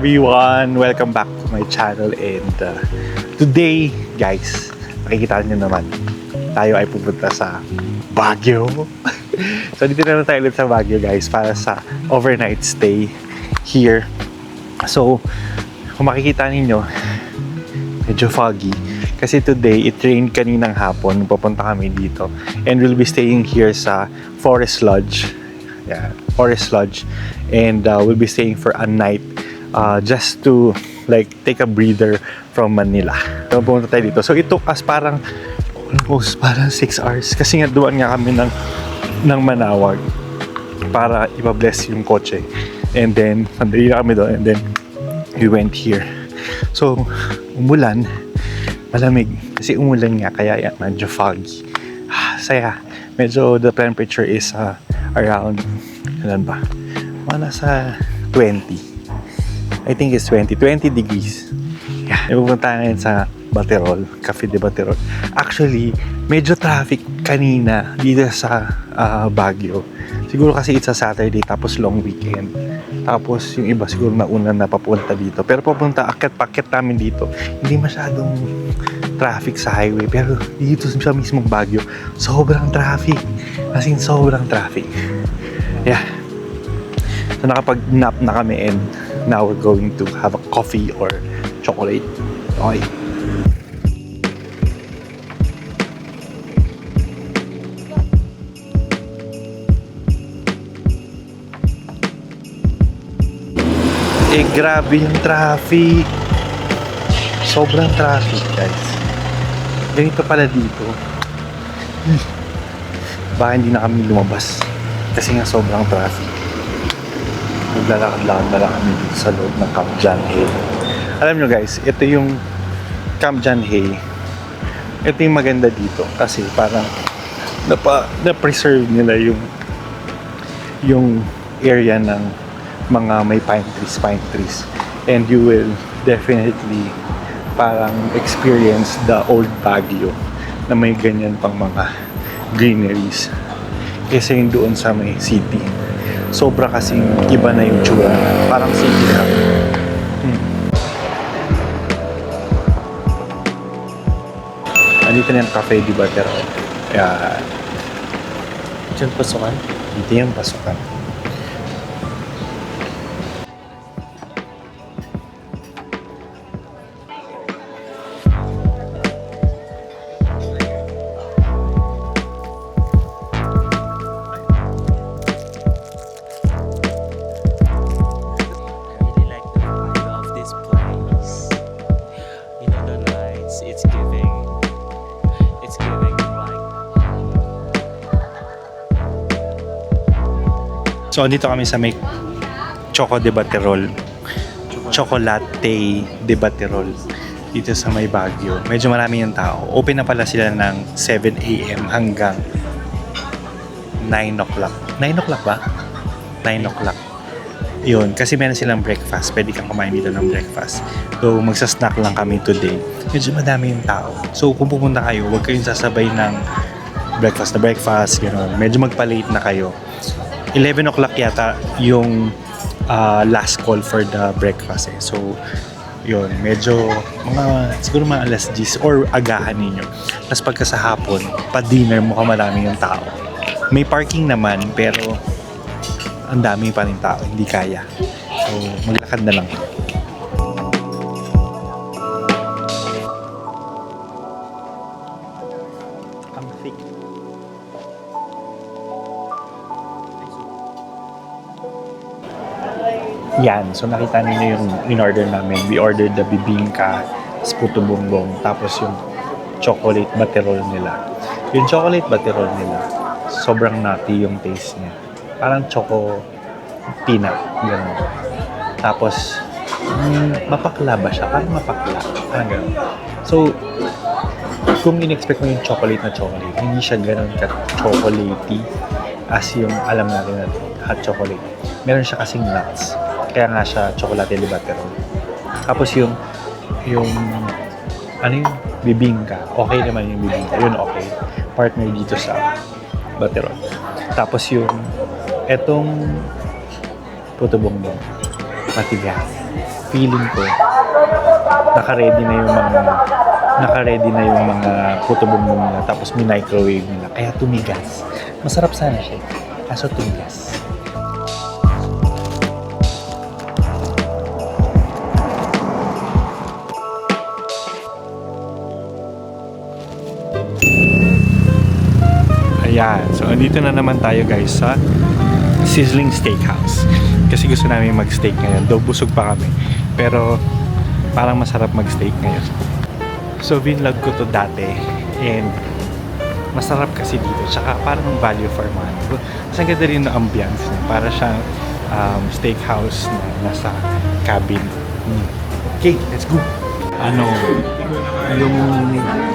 everyone! Welcome back to my channel and uh, today, guys, makikita nyo naman, tayo ay pupunta sa Baguio. so dito na lang tayo ulit sa Baguio, guys, para sa overnight stay here. So, kung makikita ninyo, medyo foggy. Kasi today, it rained kaninang hapon papunta kami dito. And we'll be staying here sa Forest Lodge. Yeah, Forest Lodge. And uh, we'll be staying for a night uh, just to like take a breather from Manila. So, pumunta tayo dito. So, it took us parang almost parang 6 hours. Kasi nga duwan nga kami ng, ng Manawag para ipa-bless yung kotse. And then, sandali na kami doon. And then, we went here. So, umulan. Malamig. Kasi umulan nga, kaya yan, medyo foggy. Ah, saya. Medyo the temperature is uh, around, ilan ba? Mga nasa 20. I think it's 20. 20 degrees. Yeah. Pupunta ngayon sa Baterol, Cafe de Baterol. Actually, medyo traffic kanina dito sa ah, Baguio. Siguro kasi it's a Saturday tapos long weekend. Tapos yung iba siguro nauna na papunta dito. Pero papunta, akit-pakit namin dito. Hindi masyadong traffic sa highway. Pero dito sa mismong Baguio, sobrang traffic. As in, sobrang traffic. Yeah. So nakapag-nap na kami and now we're going to have a coffee or chocolate. Okay. Eh, grabe yung traffic. Sobrang traffic, guys. Ganito pala dito. Hmm. Baka hindi na kami lumabas. Kasi nga sobrang traffic. Maglalakad-lakad na lang kami sa loob ng Camp John Hay. Alam nyo guys, ito yung Camp John Hay. Ito yung maganda dito. Kasi parang napa, na-preserve nila yung yung area ng mga may pine trees, pine trees. And you will definitely parang experience the old Baguio na may ganyan pang mga greeneries kaysa yung doon sa may city. Sobra kasing iba na yung tsura. Parang city lang. Hmm. Andito na yung Cafe di Batero. Kaya, Diyan pasukan? dito yung pasukan. So, dito kami sa may Choco de Baterol. Chocolate de Baterol. Dito sa may Baguio. Medyo marami yung tao. Open na pala sila ng 7 a.m. hanggang 9 o'clock. 9 o'clock ba? 9 o'clock. Yun, kasi meron silang breakfast. Pwede kang kumain dito ng breakfast. So, magsasnack lang kami today. Medyo madami yung tao. So, kung pupunta kayo, huwag kayong sasabay ng breakfast na breakfast, gano'n. Medyo magpa-late na kayo. 11 o'clock yata yung ah, last call for the breakfast eh. So, yun, medyo mga, siguro mga alas 10 or agahan ninyo. Tapos pagka sa hapon, pa-dinner mo ka marami yung tao. May parking naman, pero ang dami pa rin tao, hindi kaya. So, maglakad na lang. Yan. So nakita niyo yung in-order namin. We ordered the bibingka, sputo bongbong, tapos yung chocolate baterol nila. Yung chocolate baterol nila, sobrang nutty yung taste niya. Parang choco peanut. Ganun. Tapos, mm, mapakla ba siya? Parang mapakla. Parang ganun. So, kung in-expect mo yung chocolate na chocolate, hindi siya ganun ka-chocolatey as yung alam natin na hot chocolate. Meron siya kasing nuts. Kaya nga siya chocolate de Baterol. Tapos yung yung ano yung bibingka. Okay naman yung bibingka. Yun okay. Partner dito sa Baterol. Tapos yung etong puto bongbong. Matigas. feeling ko, naka-ready na yung mga naka-ready na yung mga puto bumbong nila tapos may microwave nila kaya tumigas masarap sana siya kaso tumigas Ayan. So, andito na naman tayo guys sa Sizzling Steakhouse. Kasi gusto namin mag-steak ngayon. Though busog pa kami. Pero parang masarap mag-steak ngayon. So, binlog ko to dati. And masarap kasi dito. Tsaka parang value for money. Mas ganda rin ng ambience niya. Para siyang um, steakhouse na nasa cabin. Hmm. Okay, let's go! Ano, yung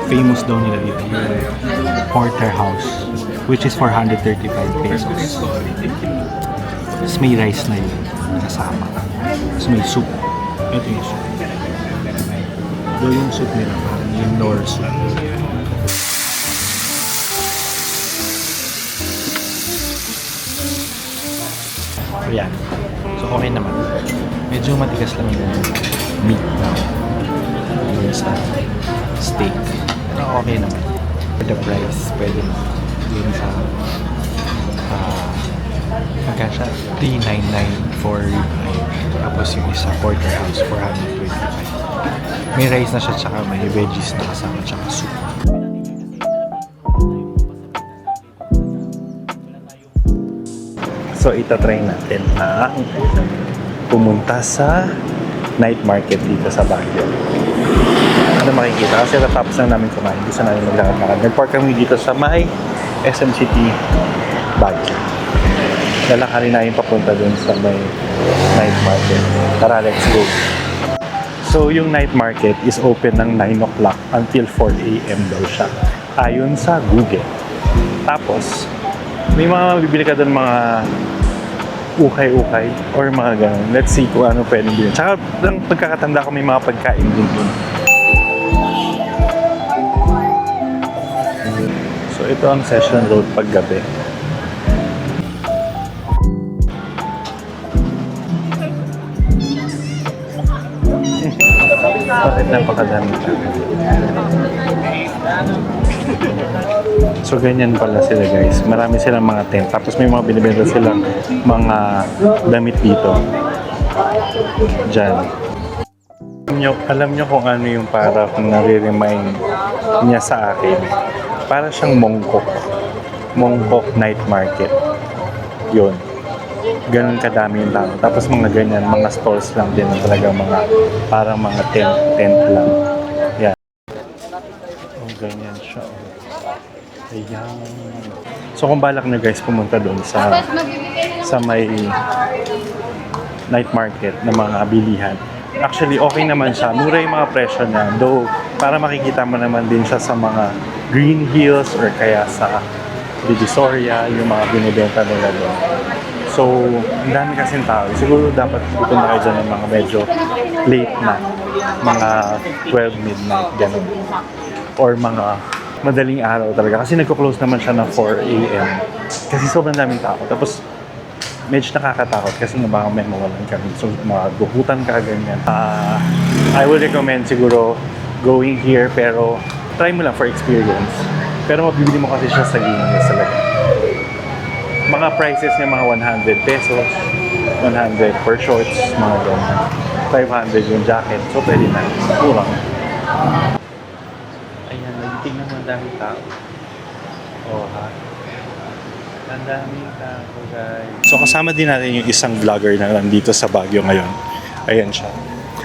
famous daw nila dito, yung porterhouse, which is 435 pesos. Tapos may rice na yun kasama. Tapos may soup. Ito yung soup. Ito yung soup nila, parang yung nor soup. Ayan. So, okay naman. Medyo matigas lang yung meat na yun sa steak. Pero okay naman. For the price, pwede na. Yun sa uh, magkano siya? 399 for ribeye. Tapos yung isa, porterhouse, 425. May rice na siya, tsaka may veggies na kasama, tsaka soup. So, itatry natin na pumunta sa night market dito sa Baguio. Ano makikita? Kasi natapos lang namin kumain. Gusto namin maglakad-lakad. Nag-park kami dito sa may SM City, Baguio. Lalakarin namin papunta dun sa may night market. Tara, let's go. So, yung night market is open ng 9 o'clock until 4 a.m. daw siya. Ayon sa Google. Tapos, may mga mabibili ka doon mga ukay-ukay or mga ganun. Let's see kung ano pwedeng bilhin. Tsaka, lang pagkakatanda ko may mga pagkain din dun. So, ito ang Session Road paggabi. Bakit napakadami siya? So ganyan pala sila guys. Marami silang mga tent. Tapos may mga binibenta silang mga damit dito. Diyan. Alam nyo, alam nyo kung ano yung para kung nare-remind niya sa akin. Para siyang Mongkok. Mongkok Night Market. Yun. Ganun kadami yung tao. Tapos mga ganyan, mga stalls lang din talaga mga parang mga tent, tent lang. Yan. Oh, ganyan siya. oh. Ayan. So kung balak nyo guys pumunta doon sa sa may night market na mga bilihan. Actually, okay naman siya. Mura yung mga presyo niya. Though, para makikita mo naman din siya sa mga Green Hills or kaya sa Divisoria, yung mga binibenta nila doon. So, ang dami kasing tao. Siguro dapat pupunta kayo dyan ng mga medyo late na. Mga 12 midnight, ganun. Or mga madaling araw talaga. Kasi nagko-close naman siya ng 4 a.m. Kasi sobrang daming tao. Tapos, medyo nakakatakot kasi nga baka may mawalan kami. So, magugutan ka, ganyan. Ah, I would recommend siguro going here pero try mo lang for experience. Pero mabibili mo kasi siya sa Ginas talaga. Mga prices niya mga 100 pesos, 100 per shorts, mga ganyan. 500 yung jacket. So, pwede na. Kurang. Ayan, nagtitingnan mo ang daming tao. Oh, ha? Ang daming tao, guys. So, kasama din natin yung isang vlogger na nandito sa Baguio ngayon. Ayan siya.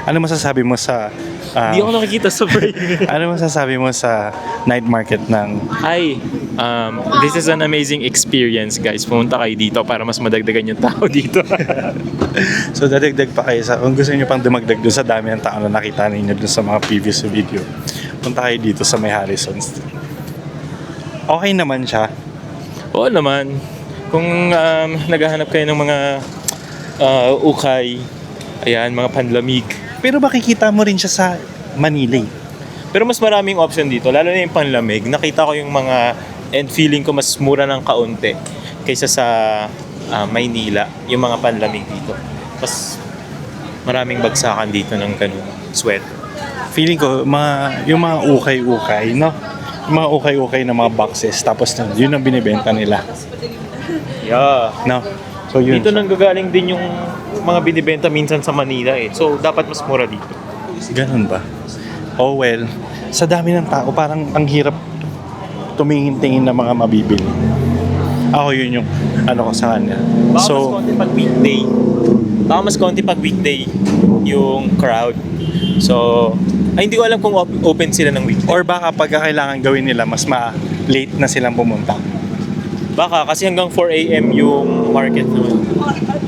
Ano masasabi mo sa... ah, Hindi ako nakikita sa break. ano masasabi mo sa night market ng... Ay, um, this is an amazing experience guys. Pumunta kayo dito para mas madagdagan yung tao dito. So, dadagdag pa kayo sa... Kung gusto niyo pang dumagdag doon sa dami ng tao na nakita ninyo doon sa mga previous video, punta kayo dito sa may Harrison Street. Okay naman siya. Oo naman. Kung um, naghahanap kayo ng mga uh, ukay, ayan, mga panlamig. Pero makikita mo rin siya sa Manila eh. Pero mas maraming option dito, lalo na yung panlamig. Nakita ko yung mga, and feeling ko mas mura ng kaunti kaysa sa ah, Maynila, yung mga panlamig dito. Mas maraming bagsakan dito ng ganun sweater. Feeling ko, mga, yung mga ukay-ukay, no? Mga ukay-ukay na mga boxes, tapos na, yun ang binibenta nila. Yeah. No? So yun. Dito nang gagaling din yung mga binibenta minsan sa Manila eh. So, dapat mas mura dito. Ganun ba? Oh well, sa dami ng tao, parang ang hirap tumingin-tingin ng mga mabibili. Ako yun yung ano ko sa kanya. Baka mas So, konti pag weekday. Baka mas konti pag weekday yung crowd. So, ay hindi ko alam kung op- open sila ng weekday. or baka pagka kailangan gawin nila, mas ma-late na silang pumunta. Baka kasi hanggang 4 a.m. yung market naman.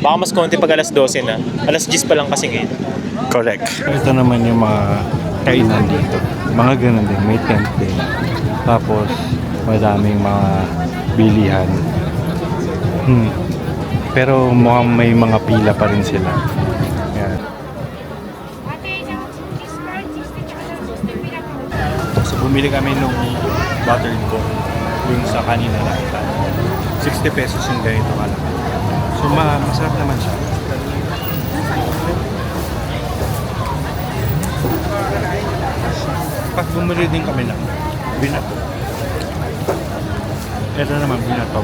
Baka mas konti pag alas 12 na. Alas 10 pa lang kasi ngayon. Correct. Ito naman yung mga kainan dito. Mga ganun din, may tent din. Tapos, madaming mga bilihan. Hmm. Pero mukhang may mga pila pa rin sila. Bumili kami nung buttered ko. Yung sa kanina nakita. 60 pesos yung ganito kalaki. So, ma masarap naman siya. Pag bumili din kami ng binato. Ito naman binato.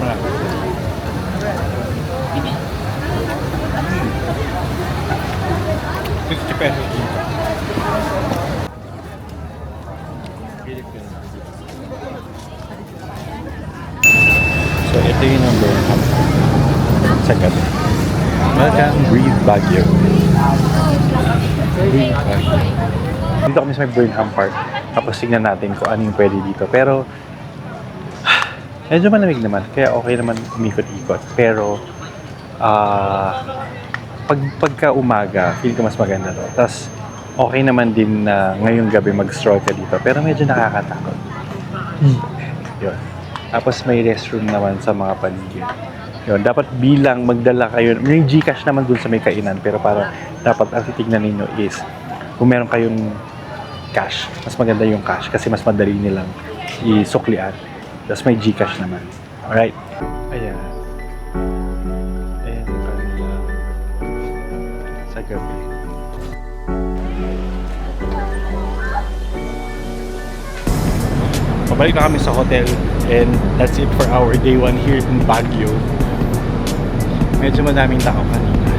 Wala. Hmm. 50 pesos dito. Sa gabi. Welcome, Breathe Baguio. Breathe Baguio. Dito kami sa may Burnham Park. Tapos tingnan natin kung ano yung pwede dito. Pero, medyo malamig naman. Kaya okay naman umikot-ikot. Pero, ah, pag, pagka umaga, feel ko mas maganda to. Tapos, okay naman din na ngayong gabi mag-stroll ka dito. Pero medyo nakakatakot. Yun. Tapos may restroom naman sa mga paligid. Yun, dapat bilang magdala kayo. May Gcash naman dun sa may kainan. Pero para dapat ang titignan ninyo is kung meron kayong cash, mas maganda yung cash kasi mas madali nilang isuklian. Tapos may Gcash naman. Alright. Ayan. Ayan yung kanila. Sa gabi. Pabalik na kami sa hotel and that's it for our day one here in Baguio. Medyo madaming tao kanina.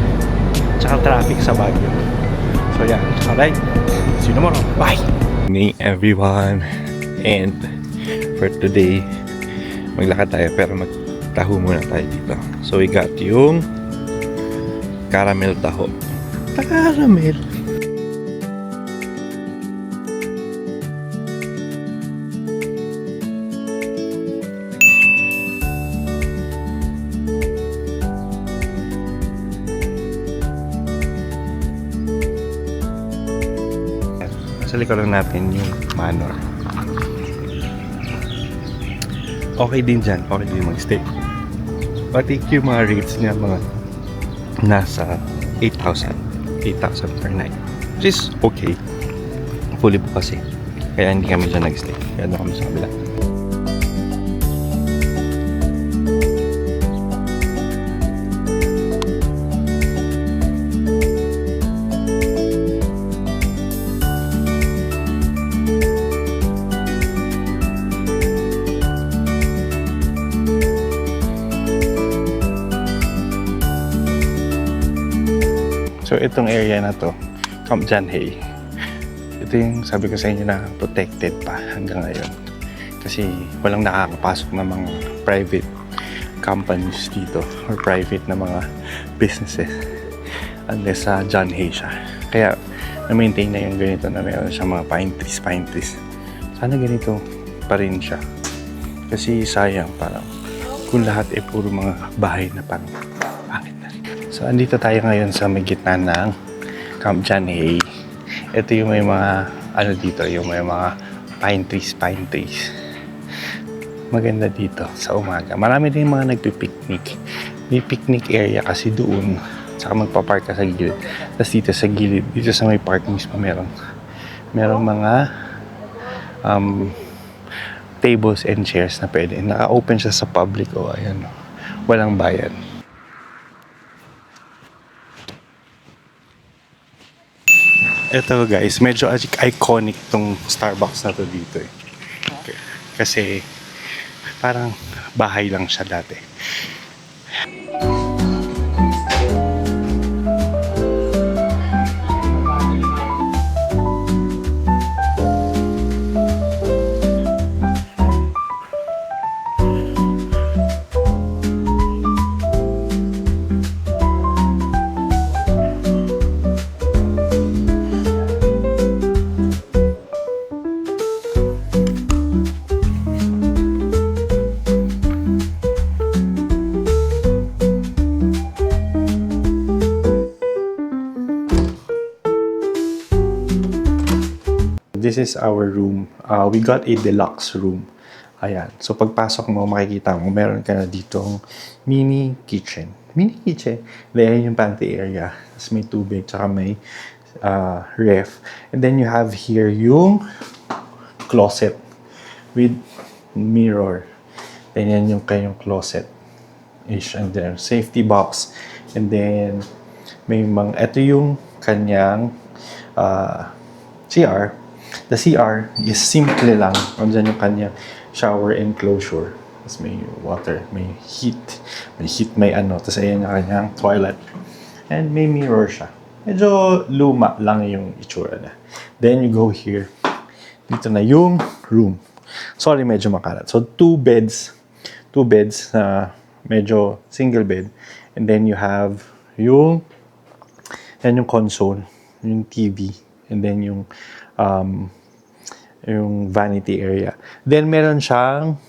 Tsaka traffic sa Baguio. So yeah, alright. See you tomorrow. Bye! Morning everyone. And for today, maglakad tayo pero magtaho muna tayo dito. So we got yung caramel taho. Caramel. Likuran natin yung manor. Okay din dyan. Okay din mag-stay. Pati yung mga rates niya mga nasa 8,000. 8,000 per night. Which is okay. Fully book kasi. Kaya hindi kami dyan nag-stay. Kaya doon kami sa kabila. Itong area na to, Camp Janhay. Ito yung sabi ko sa inyo na protected pa hanggang ngayon. Kasi walang nakakapasok na mga private companies dito or private na mga businesses unless sa John Hay siya. Kaya na-maintain na yung ganito na meron siya mga pine trees, pine trees. Sana ganito pa rin siya. Kasi sayang parang kung lahat eh puro mga bahay na parang. So, andito tayo ngayon sa may gitna ng Camp Janhay. Ito yung may mga, ano dito, yung may mga pine trees, pine trees. Maganda dito sa umaga. Marami din mga nagpipiknik. May picnic area kasi doon. Saka magpa-park ka sa gilid. Tapos dito sa gilid, dito sa may park mismo meron. Meron mga um, tables and chairs na pwede. Naka-open siya sa public o ayan. Walang bayad. Ito guys, medyo iconic tong Starbucks na to dito eh. Kasi parang bahay lang siya dati. This is our room. Uh, we got a deluxe room. Ayan. So pagpasok mo, makikita mo, meron ka na ditong mini kitchen. Mini kitchen. Then yung pantry area. Tapos may tubig, tsaka may uh, ref. And then you have here yung closet with mirror. Then yan yung kanyang closet. Ish, and then safety box. And then may mga, ito yung kanyang uh, CR. The CR is simple lang. Andyan yung kanyang shower enclosure. Tapos may water, may heat. May heat, may ano. Tapos ayan yung kanyang toilet. And may mirror siya. Medyo luma lang yung itsura na. Then you go here. Dito na yung room. Sorry, medyo makalat. So, two beds. Two beds na medyo single bed. And then you have yung yan yung console, yung TV, and then yung um, yung vanity area. Then meron siyang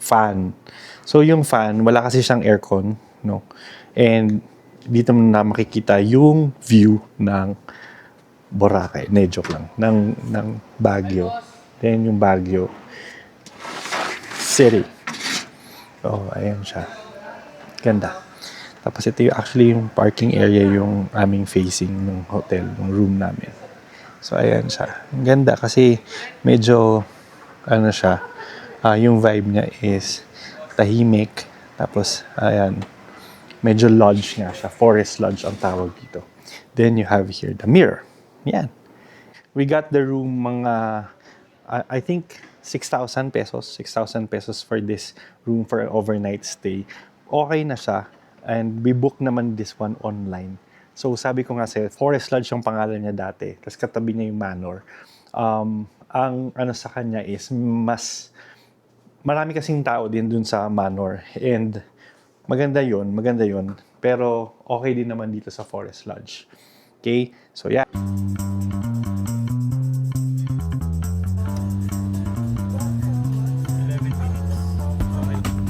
fan. So yung fan, wala kasi siyang aircon, no? And dito na makikita yung view ng Boracay. Ne, joke lang. Ng, ng Baguio. Then yung Baguio City. Oh, ayan siya. Ganda. Tapos ito yung actually yung parking area yung aming facing ng hotel, ng room namin. So ayan siya. Ang ganda kasi medyo ano siya, ah, yung vibe niya is tahimik. Tapos ayan, medyo lodge nga siya. Forest lodge ang tawag dito. Then you have here the mirror. Yan. We got the room mga I I think 6,000 pesos. 6,000 pesos for this room for an overnight stay. Okay na siya. And we book naman this one online. So sabi ko nga sa'yo, Forest Lodge yung pangalan niya dati. Tapos katabi niya yung manor. Um, ang ano sa kanya is mas marami kasing tao din dun sa manor. And maganda yun, maganda yun. Pero okay din naman dito sa Forest Lodge. Okay? So yeah.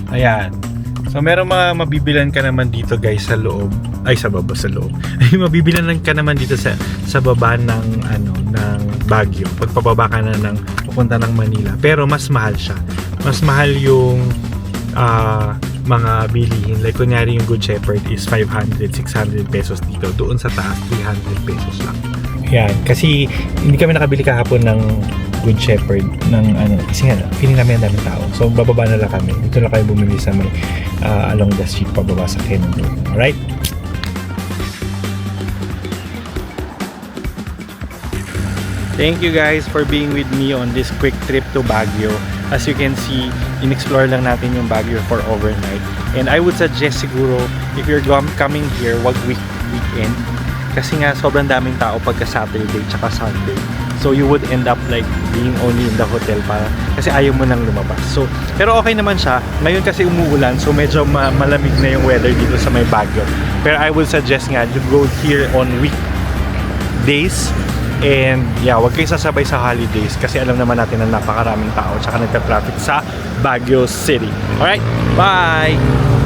Ayan. So meron mga mabibilan ka naman dito guys sa loob. Ay sa baba sa loob. Ay mabibilan ka naman dito sa sa baba ng ano ng Baguio. Pagpababa ka na ng pupunta ng Manila. Pero mas mahal siya. Mas mahal yung ah, mga bilihin. Like kunyari yung Good Shepherd is 500, 600 pesos dito. Doon sa taas 300 pesos lang. Yan, kasi hindi kami nakabili kahapon ng Good Shepherd ng ano, kasi nga, feeling namin ang daming tao. So, bababa na lang kami. Dito na kayo bumili sa may ah, along the street pababa sa Cannon Road. Alright? Thank you guys for being with me on this quick trip to Baguio. As you can see, in-explore lang natin yung Baguio for overnight. And I would suggest siguro, if you're coming here, wag week weekend. Kasi nga, sobrang daming tao pagka Saturday tsaka Sunday. So you would end up like being only in the hotel para kasi ayaw mo nang lumabas. So, pero okay naman siya. Ngayon kasi umuulan, so medyo ma- malamig na yung weather dito sa may Baguio. Pero I would suggest nga, you go here on weekdays And yeah, wag kayo sasabay sa holidays kasi alam naman natin na napakaraming tao tsaka nagka-traffic sa Baguio City. Alright, bye!